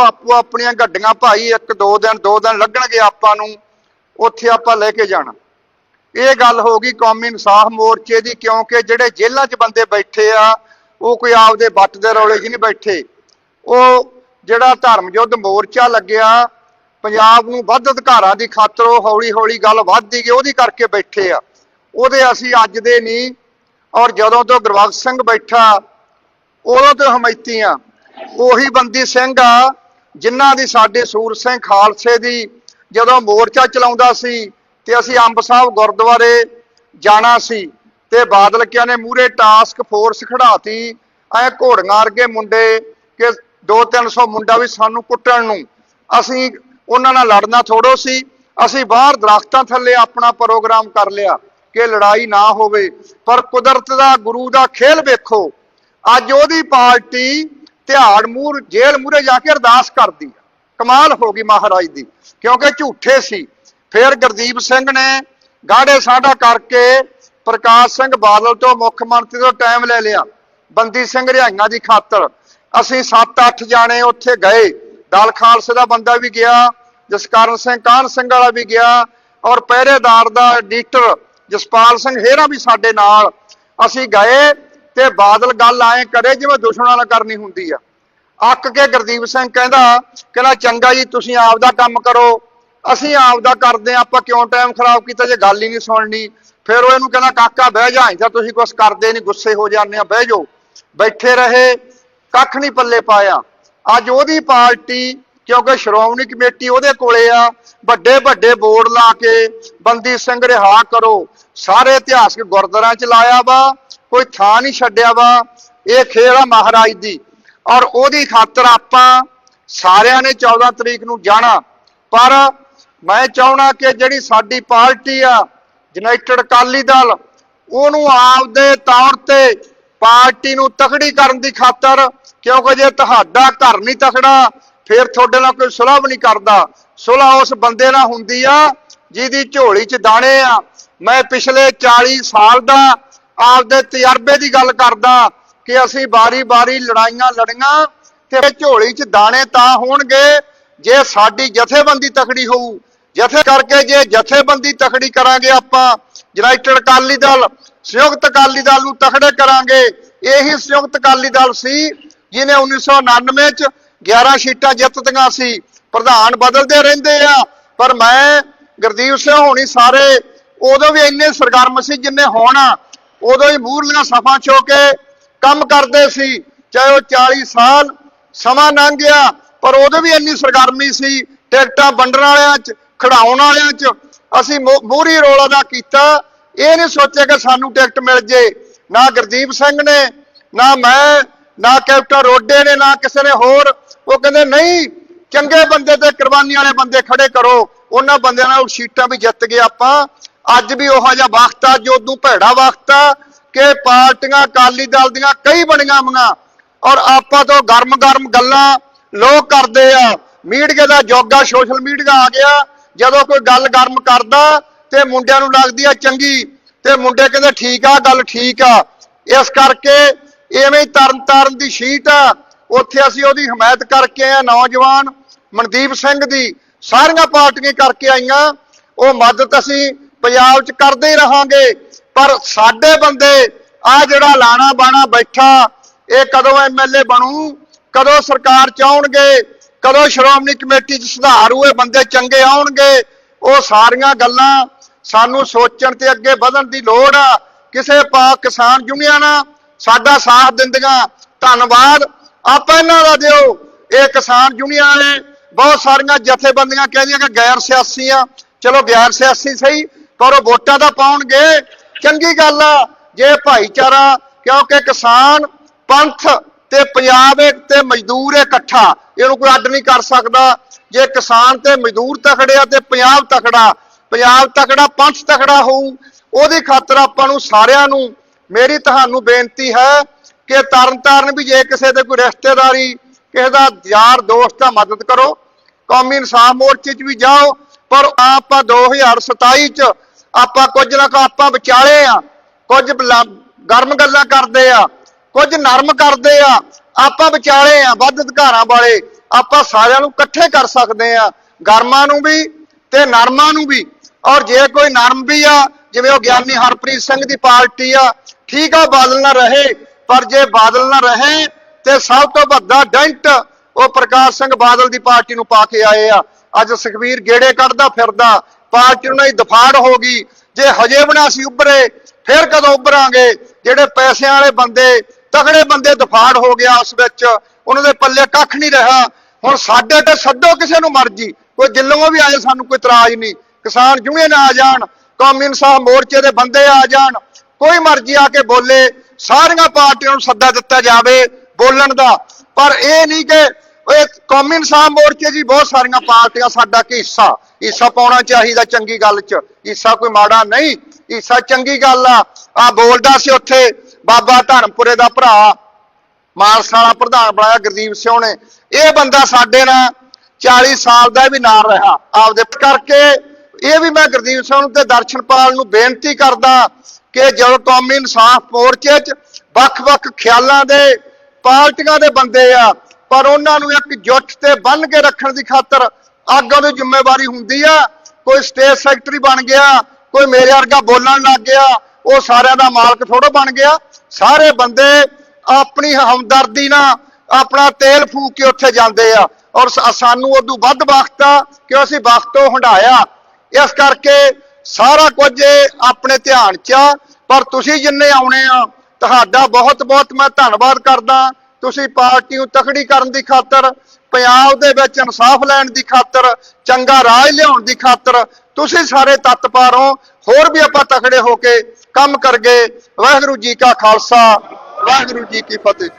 ਆਪੋ ਆਪਣੀਆਂ ਗੱਡੀਆਂ ਭਾਈ, ਇੱਕ ਦੋ ਦਿਨ ਦੋ ਦਿਨ ਲੱਗਣਗੇ ਆਪਾਂ ਨੂੰ, ਉੱਥੇ ਆਪਾਂ ਲੈ ਕੇ ਜਾਣਾ। ਇਹ ਗੱਲ ਹੋ ਗਈ ਕੌਮੀ ਇਨਸਾਫ ਮੋਰਚੇ ਦੀ, ਕਿਉਂਕਿ ਜਿਹੜੇ ਜੇਲ੍ਹਾਂ 'ਚ ਬੰਦੇ ਬੈਠੇ ਆ, ਉਹ ਕੋਈ ਆਪਦੇ ਵੱਟ ਦੇ ਰੌਲੇ 'ਚ ਨਹੀਂ ਬੈਠੇ। ਉਹ ਜਿਹੜਾ ਧਰਮ ਯੁੱਧ ਮੋਰਚਾ ਲੱਗਿਆ, ਪੰਜਾਬ ਨੂੰ ਵੱਧ ਅਧਿਕਾਰਾਂ ਦੀ ਖਾਤਰ ਉਹ ਹੌਲੀ ਹੌਲੀ ਗੱਲ ਵੱਧਦੀ ਗਈ, ਉਹਦੀ ਕਰਕੇ ਬੈਠੇ ਆ। ਉਹਦੇ ਅਸੀਂ ਅੱਜ ਦੇ ਨਹੀਂ, ਔਰ ਜਦੋਂ ਤੋਂ ਗੁਰਬਖਸ਼ ਸਿੰਘ ਬੈਠਾ, ਉਦੋਂ ਤੋਂ ਹਮਾਇਤੀ ਆ। ਉਹੀ ਬੰਦੀ ਸਿੰਘ ਆ ਜਿਨ੍ਹਾਂ ਦੀ ਸਾਡੇ ਸੂਰ ਸਿੰਘ ਖਾਲਸੇ ਦੀ ਜਦੋਂ ਮੋਰਚਾ ਚਲਾਉਂਦਾ ਸੀ ਤੇ ਅਸੀਂ ਅੰਬ ਸਾਹਿਬ ਗੁਰਦੁਆਰੇ ਜਾਣਾ ਸੀ ਤੇ ਬਾਦਲ ਕਿਆ ਨੇ ਮੂਰੇ ਟਾਸਕ ਫੋਰਸ ਖੜਾਤੀ ਐ ਘੋੜੀਆਂ ਅਰਗੇ ਮੁੰਡੇ ਕਿ 2-300 ਮੁੰਡਾ ਵੀ ਸਾਨੂੰ ਕੁੱਟਣ ਨੂੰ। ਅਸੀਂ ਉਹਨਾਂ ਨਾਲ ਲੜਨਾ ਥੋੜੋ ਸੀ, ਅਸੀਂ ਬਾਹਰ ਦਰਖਤਾਂ ਥੱਲੇ ਆਪਣਾ ਪ੍ਰੋਗਰਾਮ ਕਰ ਲਿਆ ਕਿ ਲੜਾਈ ਨਾ ਹੋਵੇ, ਪਰ ਕੁਦਰਤ ਦਾ ਗੁਰੂ ਦਾ ਖੇਲ ਵੇਖੋ, ਅੱਜ ਉਹਦੀ ਪਾਰਟੀ ਤਿਹਾੜ ਮੂਰ ਜੇਲ੍ਹ ਮੂਰੇ ਜਾ ਕੇ ਅਰਦਾਸ ਕਰਦੀ ਆ। ਕਮਾਲ ਹੋ ਗਈ ਮਹਾਰਾਜ ਦੀ, ਕਿਉਂਕਿ ਝੂਠੇ ਸੀ। ਫਿਰ ਗੁਰਦੀਪ ਸਿੰਘ ਨੇ ਗਾੜੇ ਸਾਡਾ ਕਰਕੇ ਪ੍ਰਕਾਸ਼ ਸਿੰਘ ਬਾਦਲ ਤੋਂ ਮੁੱਖ ਮੰਤਰੀ ਤੋਂ ਟਾਈਮ ਲੈ ਲਿਆ। ਬੰਦੀ ਸਿੰਘ ਰਿਹਾਈਆਂ ਦੀ ਖਾਤਰ। ਅਸੀਂ 7-8 ਜਾਣੇ ਉੱਥੇ ਗਏ। ਦਲ ਖਾਲਸੇ ਦਾ ਬੰਦਾ ਵੀ ਗਿਆ, ਜਸਕਰਨ ਸਿੰਘ, ਕਾਹਨ ਸਿੰਘ ਵਾਲਾ ਵੀ ਗਿਆ, ਔਰ ਪਹਿਰੇਦਾਰ ਦਾ ਐਡੀਟਰ ਜਸਪਾਲ ਸਿੰਘ ਹੇਰਾ ਵੀ ਸਾਡੇ ਨਾਲ। ਅਸੀਂ ਗਏ ਤੇ ਬਾਦਲ ਗੱਲ ਆਏ ਕਰੇ ਜਿਵੇਂ ਦੁਸ਼ਮਣਾਂ ਨਾਲ ਕਰਨੀ ਹੁੰਦੀ ਆ। ਅੱਕ ਕੇ ਗੁਰਦੀਪ ਸਿੰਘ ਕਹਿੰਦਾ ਕਹਿੰਦਾ, ਚੰਗਾ ਜੀ, ਤੁਸੀਂ ਆਪ ਦਾ ਕੰਮ ਕਰੋ। ਅਸੀਂ ਆਪ ਦਾ ਕਰਦੇ ਹਾਂ ਆਪਾਂ ਕਿਉਂ ਟਾਈਮ ਖਰਾਬ ਕੀਤਾ ਜੇ ਗੱਲ ਹੀ ਨਹੀਂ ਸੁਣਨੀ? ਫਿਰ ਉਹ ਇਹਨੂੰ ਕਹਿੰਦਾ, ਕਾਕਾ, ਬਹਿ ਜਾ ਜਾਂ ਤੁਸੀਂ ਕੁਝ ਕਰਦੇ ਨਹੀਂ, ਗੁੱਸੇ ਹੋ ਜਾਂਦੇ ਆ, ਬਹਿ ਜਾਓ। ਬੈਠੇ ਰਹੇ, ਕੱਖ ਨਹੀਂ ਪੱਲੇ ਪਾਇਆ। ਅੱਜ ਉਹਦੀ ਪਾਰਟੀ, ਕਿਉਂਕਿ ਸ਼੍ਰੋਮਣੀ ਕਮੇਟੀ ਉਹਦੇ ਕੋਲੇ ਆ, ਵੱਡੇ ਵੱਡੇ ਬੋਰਡ ਲਾ ਕੇ ਬੰਦੀ ਸਿੰਘ ਰਿਹਾ ਕਰੋ। ਸਾਰੇ ਇਤਿਹਾਸਕ ਗੁਰਦੁਆਰਿਆਂ ਚ ਲਾਇਆ ਵਾ ਕੋਈ ਥਾਂ ਨਹੀਂ ਛੱਡਿਆ ਵਾ, ਇਹ ਖੇਲ ਆ ਮਹਾਰਾਜ ਦੀ। ਔਰ ਉਹਦੀ ਖਾਤਰ ਆਪਾਂ ਸਾਰਿਆਂ ਨੇ 14 ਤਰੀਕ ਨੂੰ ਜਾਣਾ। ਪਰ ਮੈਂ ਚਾਹਣਾ ਕਿ ਜਿਹੜੀ ਸਾਡੀ ਪਾਰਟੀ ਆ, ਯੂਨਾਈਟਿਡ ਅਕਾਲੀ ਦਲ, ਉਹਨੂੰ ਆਪਦੇ ਤੌਰ ਤੇ ਪਾਰਟੀ ਨੂੰ ਤਕੜੀ ਕਰਨ ਦੀ ਖਾਤਰ, ਕਿਉਂਕਿ ਜੇ ਤੁਹਾਡਾ ਘਰ ਨਹੀਂ ਤਕੜਾ, ਫਿਰ ਤੁਹਾਡੇ ਨਾਲ ਕੋਈ ਸੁਲ੍ਹਾ ਵੀ ਨਹੀਂ ਕਰਦਾ। ਸੁਲ੍ਹਾ ਉਸ ਬੰਦੇ ਨਾਲ ਹੁੰਦੀ ਆ, ਜਿਹਦੀ ਝੋਲੀ 'ਚ ਦਾਣੇ ਆ। ਮੈਂ ਪਿਛਲੇ 40 ਸਾਲ ਦਾ ਆਪਦੇ ਤਜਰਬੇ ਦੀ ਗੱਲ ਕਰਦਾ ਕਿ ਅਸੀਂ ਬਾਰੀ-ਬਾਰੀ ਲੜਾਈਆਂ ਲੜੀਆਂ ਤੇ ਝੋਲੀ 'ਚ ਦਾਣੇ ਤਾਂ ਹੋਣਗੇ, ਜੇ ਸਾਡੀ ਜਥੇਬੰਦੀ ਤਕੜੀ ਹੋਊ। ਜਥੇ ਕਰਕੇ ਜੇ ਜਥੇਬੰਦੀ ਤਕੜੀ ਕਰਾਂਗੇ ਆਪਾਂ, ਯੂਨਾਈਟਿਡ ਅਕਾਲੀ ਦਲ, ਸੰਯੁਕਤ ਅਕਾਲੀ ਦਲ ਨੂੰ ਤਕੜੇ ਕਰਾਂਗੇ। ਇਹੀ ਸੰਯੁਕਤ ਅਕਾਲੀ ਦਲ ਸੀ, ਜਿਹਨੇ 1999 ਚ 11 ਸੀਟਾਂ ਜਿੱਤਦੀਆਂ ਸੀ। ਪ੍ਰਧਾਨ ਬਦਲਦੇ ਰਹਿੰਦੇ ਆ, ਪਰ ਮੈਂ ਗੁਰਦੀਪ ਸਿੰਘ ਹੋਣੀ ਸਾਰੇ, ਉਦੋਂ ਵੀ ਇੰਨੇ ਸਰਗਰਮ ਸੀ ਜਿੰਨੇ ਹੁਣ ਉਦੋਂ ਹੀ ਮੂਰਲੀਆਂ ਸਫ਼ਾਂ ਛੋ ਕੇ ਕੰਮ ਕਰਦੇ ਸੀ, ਚਾਹੇ ਉਹ 40 ਸਾਲ ਸਮਾਂ ਲੰਘ ਗਿਆ, ਪਰ ਉਦੋਂ ਵੀ ਇੰਨੀ ਸਰਗਰਮੀ ਸੀ, ਟਿਕਟਾਂ ਵੰਡਣ ਵਾਲਿਆਂ 'ਚ ਖੜਾਉਣ ਵਾਲਿਆਂ 'ਚ, ਅਸੀਂ ਮੂਰੀ ਰੋਲ ਅਦਾ ਕੀਤਾ। ਇਹ ਨਹੀਂ ਸੋਚਿਆ ਕਿ ਸਾਨੂੰ ਟਿਕਟ ਮਿਲ ਜੇ। ਨਾ ਗੁਰਦੀਪ ਸਿੰਘ ਨੇ, ਨਾ ਮੈਂ, ਨਾ ਕੈਪਟਨ ਰੋਡੇ ਨੇ, ਨਾ ਕਿਸੇ ਨੇ ਹੋਰ। ਉਹ ਕਹਿੰਦੇ, ਨਹੀਂ, ਚੰਗੇ ਬੰਦੇ ਤੇ ਕੁਰਬਾਨੀ ਵਾਲੇ ਬੰਦੇ ਖੜੇ ਕਰੋ। ਉਹਨਾਂ ਬੰਦਿਆਂ ਨਾਲ ਸੀਟਾਂ ਵੀ ਜਿੱਤ ਗਏ ਆਪਾਂ। ਅੱਜ ਵੀ ਉਹੋ ਜਿਹਾ ਵਕਤ ਆ, ਜੋ ਉਦੋਂ ਭੈੜਾ ਵਕਤ ਆ, ਕਿ ਪਾਰਟੀਆਂ ਅਕਾਲੀ ਦਲ ਦੀਆਂ ਕਈ ਬਣੀਆਂ ਮੀਆਂ ਔਰ ਆਪਾਂ ਤੋਂ ਗਰਮ-ਗਰਮ ਗੱਲਾਂ ਲੋਕ ਕਰਦੇ ਆ। ਮੀਡੀਆ ਦਾ ਜੋਗਾ ਸੋਸ਼ਲ ਮੀਡੀਆ ਆ ਗਿਆ। ਜਦੋਂ ਕੋਈ ਗੱਲ ਗਰਮ ਕਰਦਾ, ਤੇ ਮੁੰਡਿਆਂ ਨੂੰ ਲੱਗਦੀ ਆ ਚੰਗੀ, ਤੇ ਮੁੰਡੇ ਕਹਿੰਦੇ ਠੀਕ ਆ, ਗੱਲ ਠੀਕ ਆ। ਇਸ ਕਰਕੇ ਐਵੇਂ ਹੀ ਤਰਨ ਤਾਰਨ ਦੀ ਸ਼ੀਟ ਆ। ਉੱਥੇ ਅਸੀਂ ਉਹਦੀ ਹਮਾਇਤ ਕਰਕੇ ਆ ਨੌਜਵਾਨ ਮਨਦੀਪ ਸਿੰਘ ਦੀ। ਸਾਰੀਆਂ ਪਾਰਟੀਆਂ ਕਰਕੇ ਆਈਆਂ। ਉਹ ਮਦਦ ਅਸੀਂ ਪੰਜਾਬ 'ਚ ਕਰਦੇ ਹੀ ਰਹਾਂਗੇ। ਪਰ ਸਾਡੇ ਬੰਦੇ ਆ ਜਿਹੜਾ ਲਾਣਾ ਬਾਣਾ ਬੈਠਾ, ਇਹ ਕਦੋਂ ਐਮਐਲਏ ਬਣੂ, ਕਦੋਂ ਸਰਕਾਰ ਚ ਆਉਣਗੇ, ਕਦੋਂ ਸ਼੍ਰੋਮਣੀ ਕਮੇਟੀ 'ਚ ਸੁਧਾਰ ਹੋਏ, ਬੰਦੇ ਚੰਗੇ ਆਉਣਗੇ, ਉਹ ਸਾਰੀਆਂ ਗੱਲਾਂ ਸਾਨੂੰ ਸੋਚਣ ਤੇ ਅੱਗੇ ਵਧਣ ਦੀ ਲੋੜ ਆ। ਕਿਸੇ ਪਾ ਕਿਸਾਨ ਯੂਨੀਅਨਾਂ ਸਾਡਾ ਸਾਥ ਦਿੰਦੀਆਂ, ਧੰਨਵਾਦ। ਆਪਾਂ ਇਹਨਾਂ ਦਾ ਦਿਓ। ਇਹ ਕਿਸਾਨ ਯੂਨੀਅਨਾਂ ਨੇ ਬਹੁਤ ਸਾਰੀਆਂ ਜਥੇਬੰਦੀਆਂ ਕਹਿੰਦੀਆਂ ਕਿ ਗੈਰ ਸਿਆਸੀ ਆ। ਚਲੋ ਗੈਰ ਸਿਆਸੀ ਸਹੀ ਪਰ ਉਹ ਵੋਟਾਂ ਤਾਂ ਪਾਉਣਗੇ। ਚੰਗੀ ਗੱਲ ਆ, ਜੇ ਭਾਈਚਾਰਾ, ਕਿਉਂਕਿ ਕਿਸਾਨ, ਪੰਥ ਤੇ ਪੰਜਾਬ ਤੇ ਮਜ਼ਦੂਰ ਇਕੱਠਾ, ਇਹਨੂੰ ਕੋਈ ਅੱਡ ਨਹੀਂ ਕਰ ਸਕਦਾ। ਜੇ ਕਿਸਾਨ ਤੇ ਮਜ਼ਦੂਰ ਤਕੜਿਆ ਤੇ ਪੰਜਾਬ ਤਕੜਾ ਪੰਜਾਬ ਤਕੜਾ, ਪੰਥ ਤਕੜਾ ਹੋਊ, ਉਹਦੀ ਖਾਤਰ ਆਪਾਂ ਨੂੰ ਸਾਰਿਆਂ ਨੂੰ ਮੇਰੀ ਤੁਹਾਨੂੰ ਬੇਨਤੀ ਹੈ ਕਿ ਤਰਨ ਤਾਰਨ ਵੀ ਜੇ ਕਿਸੇ ਦੇ ਕੋਈ ਰਿਸ਼ਤੇਦਾਰੀ, ਕਿਸੇ ਦਾ ਯਾਰ ਦੋਸਤ ਆ ਮਦਦ ਕਰੋ। ਕੌਮੀ ਇਨਸਾਫ ਮੋਰਚੇ 'ਚ ਵੀ ਜਾਓ, ਪਰ ਆਪਾਂ 2027 'ਚ ਆਪਾਂ ਕੁਝ ਨਾ ਕੁ ਆਪਾਂ ਵਿਚਾਲੇ ਆ, ਕੁਝ ਗਰਮ ਗੱਲਾਂ ਕਰਦੇ ਆ, ਕੁਝ ਨਰਮ ਕਰਦੇ ਆ, ਆਪਾਂ ਵਿਚਾਲੇ ਆ, ਵੱਧ ਅਧਿਕਾਰਾਂ ਵਾਲੇ, ਆਪਾਂ ਸਾਰਿਆਂ ਨੂੰ ਇਕੱਠੇ ਕਰ ਸਕਦੇ ਆ, ਗਰਮਾਂ ਨੂੰ ਵੀ ਤੇ ਨਰਮਾਂ ਨੂੰ ਵੀ। ਔਰ ਜੇ ਕੋਈ ਨਰਮ ਵੀ ਆ, ਜਿਵੇਂ ਉਹ ਗਿਆਨੀ ਹਰਪ੍ਰੀਤ ਸਿੰਘ ਦੀ ਪਾਰਟੀ ਆ, ਠੀਕ ਆ, ਬਾਦਲ ਨਾ ਰਹੇ, ਪਰ ਜੇ ਬਾਦਲ ਨਾ ਰਹੇ, ਤੇ ਸਭ ਤੋਂ ਵੱਡਾ ਡੈਂਟ ਉਹ ਪ੍ਰਕਾਸ਼ ਸਿੰਘ ਬਾਦਲ ਦੀ ਪਾਰਟੀ ਨੂੰ ਪਾ ਕੇ ਆਏ ਆ। ਅੱਜ ਸੁਖਵੀਰ ਗੇੜੇ ਕੱਢਦਾ ਫਿਰਦਾ ਪਾਰਟੀ ਉਹਨਾਂ ਦੀ ਦਫਾੜ ਹੋ ਗਈ। ਜੇ ਹਜੇ ਬਣਾ ਸੀ ਉੱਭਰੇ, ਫਿਰ ਕਦੋਂ ਉੱਭਰਾਂਗੇ? ਜਿਹੜੇ ਪੈਸਿਆਂ ਵਾਲੇ ਬੰਦੇ ਤਗੜੇ ਬੰਦੇ ਦਫਾੜ ਹੋ ਗਿਆ ਉਸ ਵਿੱਚ, ਉਹਨਾਂ ਦੇ ਪੱਲੇ ਕੱਖ ਨਹੀਂ ਰਿਹਾ। ਹੁਣ ਸਾਡੇ ਤੇ ਸੱਦੋ ਕਿਸੇ ਨੂੰ ਮਰਜ਼ੀ। ਕੋਈ ਦਿੱਲੀੋਂ ਵੀ ਆਏ, ਸਾਨੂੰ ਕੋਈ ਇਤਰਾਜ਼ ਨਹੀਂ। ਕਿਸਾਨ ਯੂਨੀਅਨ ਆ ਜਾਣ, ਕੌਮੀ ਇਨਸਾਫ ਮੋਰਚੇ ਦੇ ਬੰਦੇ ਆ ਜਾਣ। ਕੋਈ ਮਰਜ਼ੀ ਆ ਕੇ ਬੋਲੇ। ਸਾਰੀਆਂ ਪਾਰਟੀਆਂ ਨੂੰ ਸੱਦਾ ਦਿੱਤਾ ਜਾਵੇ ਬੋਲਣ ਦਾ। ਪਰ ਇਹ ਨਹੀਂ ਕਿ ਓਏ ਕੌਮੀ ਇਨਸਾਫ ਮੋਰਚੇ ਜੀ ਬਹੁਤ ਸਾਰੀਆਂ ਪਾਰਟੀਆਂ ਸਾਡਾ ਕੀ ਹਿੱਸਾ? ਹਿੱਸਾ ਪਾਉਣਾ ਚਾਹੀਦਾ ਚੰਗੀ ਗੱਲ 'ਚ। ਹਿੱਸਾ ਕੋਈ ਮਾੜਾ ਨਹੀਂ। ਹਿੱਸਾ ਚੰਗੀ ਗੱਲ ਆ। ਆ ਬੋਲਦਾ ਸੀ ਉੱਥੇ ਬਾਬਾ ਧਰਮਪੁਰੇ ਦਾ ਭਰਾ। ਮਾਨਸਾ ਵਾਲਾ ਪ੍ਰਧਾਨ ਬਣਾਇਆ ਗੁਰਦੀਪ ਸਿੰਘ ਨੇ। ਇਹ ਬੰਦਾ ਸਾਡੇ ਨਾਲ 40 ਸਾਲ ਦਾ ਵੀ ਨਾਲ ਰਿਹਾ। ਆਪਦੇ ਕਰਕੇ ਇਹ ਵੀ ਮੈਂ ਗੁਰਦੀਪ ਸਿੰਘ ਨੂੰ ਤੇ ਦਰਸ਼ਨਪਾਲ ਨੂੰ ਬੇਨਤੀ ਕਰਦਾ ਕਿ ਜਦੋਂ ਕੌਮੀ ਇਨਸਾਫ ਮੋਰਚੇ 'ਚ ਵੱਖ-ਵੱਖ ਖਿਆਲਾਂ ਦੇ ਪਾਰਟੀਆਂ ਦੇ ਬੰਦੇ ਆ ਪਰ ਉਹਨਾਂ ਨੂੰ ਇੱਕ ਜੁੱਟ ਤੇ ਬੰਨ ਕੇ ਰੱਖਣ ਦੀ ਖਾਤਰ ਅੱਗੋਂ ਦੀ ਜ਼ਿੰਮੇਵਾਰੀ ਹੁੰਦੀ ਆ। ਕੋਈ ਸਟੇਟ ਸੈਕਟਰੀ ਬਣ ਗਿਆ, ਕੋਈ ਮੇਰੇ ਵਰਗਾ ਬੋਲਣ ਲੱਗ ਗਿਆ, ਉਹ ਸਾਰਿਆਂ ਦਾ ਮਾਲਕ ਥੋੜਾ ਬਣ ਗਿਆ। ਸਾਰੇ ਬੰਦੇ ਆਪਣੀ ਹਮਦਰਦੀ ਨਾਲ ਆਪਣਾ ਤੇਲ ਫੂਕ ਕੇ ਉੱਥੇ ਜਾਂਦੇ ਆ। ਔਰ ਸਾਨੂੰ ਉਦੋਂ ਵੱਧ ਵਕਤ ਆ ਕਿ ਅਸੀਂ ਵਕਤੋਂ ਹੰਡਾਇਆ ਇਸ ਕਰਕੇ ਸਾਰਾ ਕੁਝ ਇਹ ਆਪਣੇ ਧਿਆਨ 'ਚ ਆ। ਪਰ ਤੁਸੀਂ ਜਿੰਨੇ ਆਉਣੇ ਆ, ਤੁਹਾਡਾ ਬਹੁਤ ਬਹੁਤ ਮੈਂ ਧੰਨਵਾਦ ਕਰਦਾ। ਤੁਸੀਂ ਪਾਰਟੀ ਨੂੰ ਤਕੜੀ ਕਰਨ ਦੀ ਖਾਤਰ, ਪੰਜਾਬ ਦੇ ਵਿੱਚ ਇਨਸਾਫ ਲੈਣ ਦੀ ਖਾਤਰ, ਚੰਗਾ ਰਾਜ ਲਿਆਉਣ ਦੀ ਖਾਤਰ ਤੁਸੀਂ ਸਾਰੇ ਤੱਤ ਪਾਰੋ ਹੋਰ ਵੀ ਆਪਾਂ ਤਕੜੇ ਹੋ ਕੇ ਕੰਮ ਕਰਗੇ ਵਾਹਿਗੁਰੂ ਜੀ ਕਾ ਖਾਲਸਾ, ਵਾਹਿਗੁਰੂ ਜੀ ਕੀ ਫਤਿਹ।